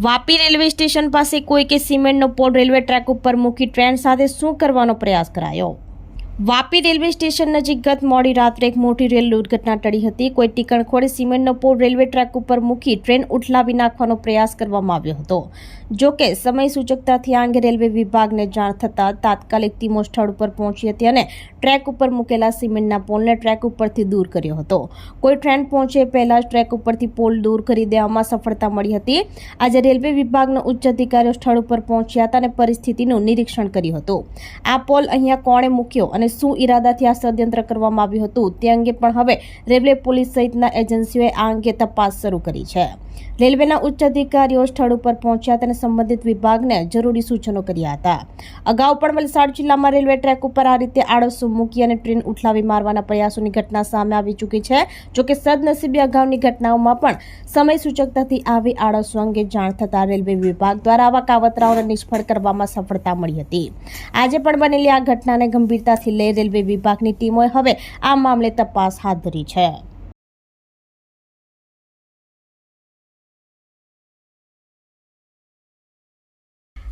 Vapi railway station પાસે કોઈ કે સિમેન્ટનો પોલ રેલવે ટ્રેક ઉપર મૂકી ટ્રેન સાથે શું કરવાનો પ્રયાસ કરાયો? વાપી રેલવે સ્ટેશન નજીક ગત મોડી રાત્રે એક મોટી રેલ દુર્ઘટના ટળી હતી. કોઈ ટીકણખોડે સિમેન્ટનો પોલ રેલવે ટ્રેક ઉપર મૂકી ટ્રેન ઉઠલાવી નાખવાનો પ્રયાસ કરવામાં આવ્યો હતો. જો કે સમય સૂચકતાથી આ અંગે રેલવે વિભાગને જાણ થતાં તાત્કાલિક ટીમો સ્થળ ઉપર પહોંચી હતી અને ટ્રેક ઉપર મૂકેલા સિમેન્ટના પોલને ટ્રેક ઉપરથી દૂર કર્યો હતો. કોઈ ટ્રેન પહોંચે પહેલાં જ ટ્રેક ઉપરથી પોલ દૂર કરી દેવામાં સફળતા મળી હતી. આજે રેલવે વિભાગના ઉચ્ચ અધિકારીઓ સ્થળ ઉપર પહોંચ્યા હતા અને પરિસ્થિતિનું નિરીક્ષણ કર્યું હતું. આ પોલ અહીંયા કોણે મૂક્યો અને શું ઈરાદાથી આ ષડયંત્ર કરવામાં આવ્યું હતું? તે અંગે પણ હવે રેલવે પોલીસ સહિતના એજન્સીઓએ આ અંગે તપાસ શરૂ કરી છે. રેલવેના ઉચ્ચ અધિકારીઓ સ્થળ ઉપર પહોંચ્યા અને સંબંધિત વિભાગને જરૂરી સૂચનો કર્યા હતા. અગાઉ પણ વલસાડ જિલ્લામાં રેલવે ટ્રેક ઉપર આ રીતે આળસો મૂકી અને ટ્રેન ઉઠલાવી મારવાના પ્રયાસોની ઘટના સામે આવી ચૂકી છે. જોકે સદનસીબે અગાઉની ઘટનાઓમાં પણ સમય સૂચકતાથી આવી આળસો અંગે જાણ થતાં રેલવે વિભાગ દ્વારા આવા કાવતરાઓને નિષ્ફળ કરવામાં સફળતા મળી હતી. આજે પણ બનેલી આ ઘટનાને ગંભીરતાથી લઈ રેલવે વિભાગની ટીમોએ હવે આ મામલે તપાસ હાથ ધરી છે.